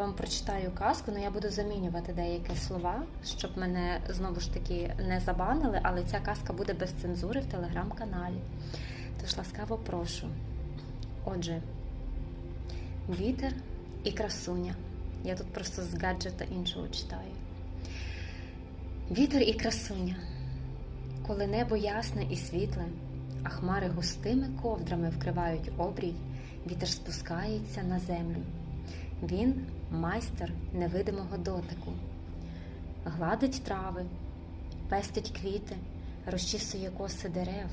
Вам прочитаю казку, але я буду замінювати деякі слова, щоб мене знову ж таки не забанили, але ця казка буде без цензури в телеграм-каналі. Тож ласкаво прошу. Отже, вітер і красуня. Я тут просто з гаджета іншого читаю. Вітер і красуня. Коли небо ясне і світле, а хмари густими ковдрами вкривають обрій, вітер спускається на землю. Він майстер невидимого дотику, гладить трави, пестить квіти, розчісує коси дерев,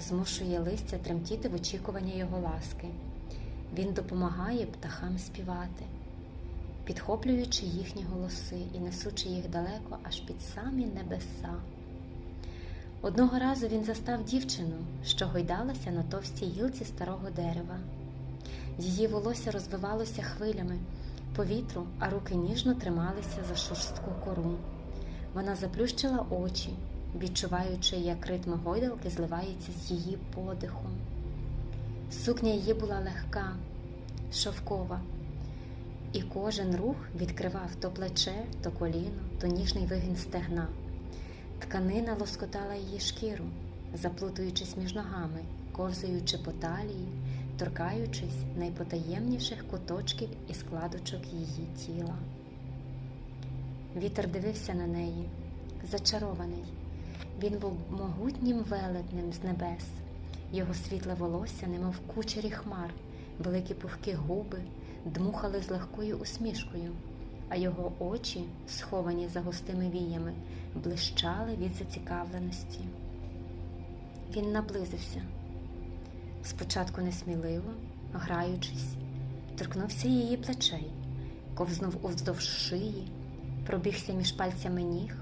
змушує листя тремтіти в очікуванні його ласки. Він допомагає птахам співати, підхоплюючи їхні голоси і несучи їх далеко аж під самі небеса. Одного разу він застав дівчину, що гойдалася на товстій гілці старого дерева. Її волосся розвивалося хвилями по вітру, а руки ніжно трималися за шорстку кору. Вона заплющила очі, відчуваючи, як ритм гойдалки зливається з її подихом. Сукня її була легка, шовкова, і кожен рух відкривав то плече, то коліно, то ніжний вигін стегна. Тканина лоскотала її шкіру, заплутуючись між ногами, ковзаючи по талії, торкаючись найпотаємніших куточків і складочок її тіла. Вітер дивився на неї, зачарований. Він був могутнім велетнем з небес, його світле волосся, немов кучері хмар, великі пухкі губи дмухали з легкою усмішкою, а його очі, сховані за густими віями, блищали від зацікавленості. Він наблизився. Спочатку несміливо, граючись, торкнувся її плечей, ковзнув уздовж шиї, пробігся між пальцями ніг,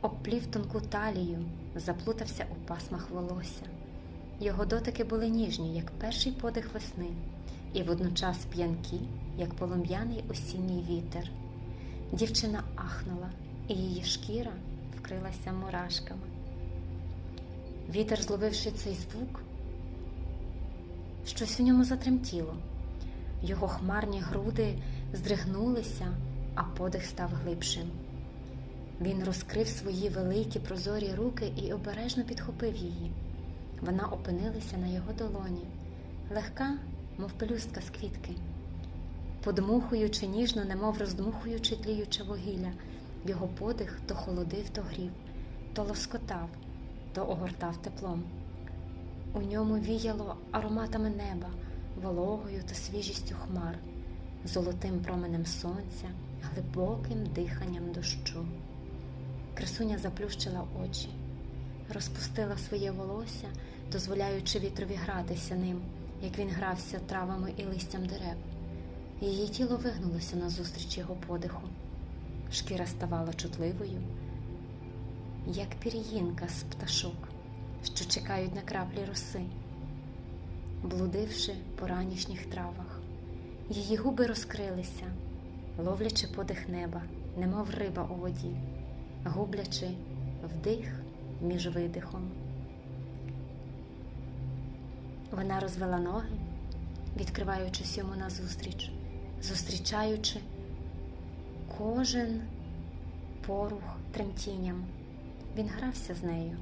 обплів тонку талію, заплутався у пасмах волосся. Його дотики були ніжні, як перший подих весни, і водночас п'янкі, як полум'яний осінній вітер. Дівчина ахнула, і її шкіра вкрилася мурашками. Вітер, зловивши цей звук, щось в ньому затремтіло. Його хмарні груди здригнулися, а подих став глибшим. Він розкрив свої великі прозорі руки і обережно підхопив її. Вона опинилася на його долоні, легка, мов пелюстка з квітки. Подмухуючи ніжно, немов роздмухуючи тліюче вугілля, його подих то холодив, то грів, то лоскотав, то огортав теплом. У ньому віяло ароматами неба, вологою та свіжістю хмар, золотим променем сонця, глибоким диханням дощу. Красуня заплющила очі, розпустила своє волосся, дозволяючи вітрові гратися ним, як він грався травами і листям дерев. Її тіло вигнулося назустріч його подиху. Шкіра ставала чутливою, як пір'їнка з пташок, що чекають на краплі роси, блудивши по ранішніх травах. Її губи розкрилися, ловлячи подих неба, немов риба у воді, гублячи вдих між видихом. Вона розвела ноги, відкриваючись йому назустріч, зустрічаючи кожен порух тремтінням. Він грався з нею,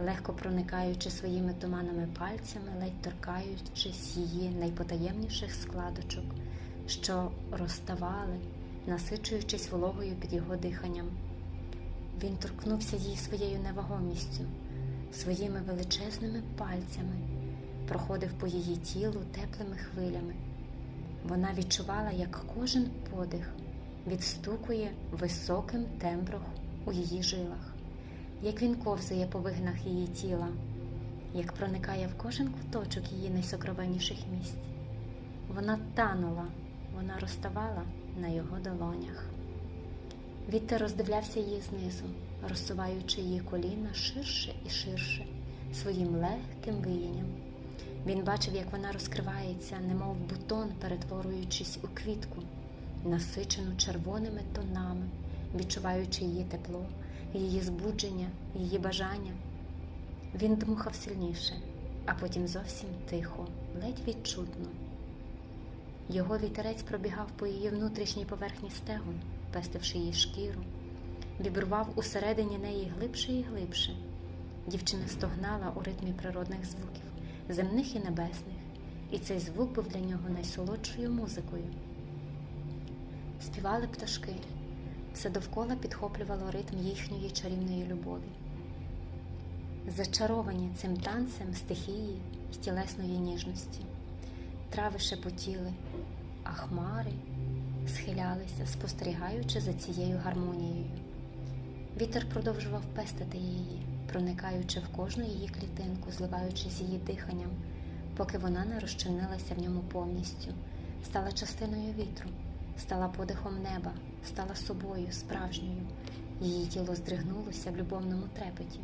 легко проникаючи своїми туманними пальцями, ледь торкаючись її найпотаємніших складочок, що розставали, насичуючись вологою під його диханням. Він торкнувся їй своєю невагомістю, своїми величезними пальцями, проходив по її тілу теплими хвилями. Вона відчувала, як кожен подих відстукує високим тембром у її жилах, як він ковзає по вигинах її тіла, як проникає в кожен куточок її найсокровенніших місць. Вона танула, вона розставала на його долонях. Вітер роздивлявся її знизу, розсуваючи її коліна ширше і ширше своїм легким виянням. Він бачив, як вона розкривається, немов бутон, перетворюючись у квітку, насичену червоними тонами, відчуваючи її тепло, її збудження, її бажання. Він дмухав сильніше, а потім зовсім тихо, ледь відчутно. Його вітерець пробігав по її внутрішній поверхні стегон, пестивши її шкіру, вібрував усередині неї глибше і глибше. Дівчина стогнала у ритмі природних звуків, земних і небесних, і цей звук був для нього найсолодшою музикою. Співали пташки, все довкола підхоплювало ритм їхньої чарівної любові. Зачаровані цим танцем стихії й тілесної ніжності, трави шепотіли, а хмари схилялися, спостерігаючи за цією гармонією. Вітер продовжував пестити її, проникаючи в кожну її клітинку, зливаючи з її диханням, поки вона не розчинилася в ньому повністю, стала частиною вітру, стала подихом неба, стала собою справжньою. Її тіло здригнулося в любовному трепеті,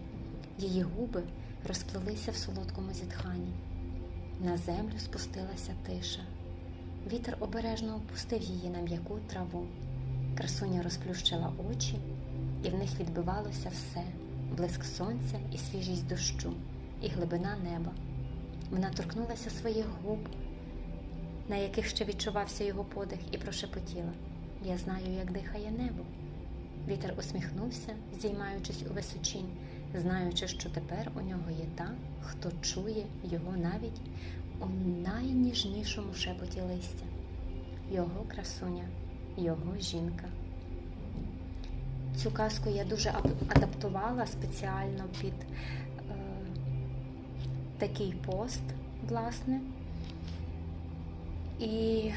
її губи розплелися в солодкому зітханні. На землю спустилася тиша. Вітер обережно опустив її на м'яку траву. Красуня розплющила очі, і в них відбивалося все блиск сонця і свіжість дощу, і глибина неба. Вона торкнулася своїх губ, на яких ще відчувався його подих, і прошепотіла Я знаю, як дихає небо. Вітер усміхнувся, здіймаючись у височінь, знаючи, що тепер у нього є та, хто чує його навіть у найніжнішому шепоті листя, його красуня, його жінка. Цю казку я дуже адаптувала спеціально під е, такий пост, власне. І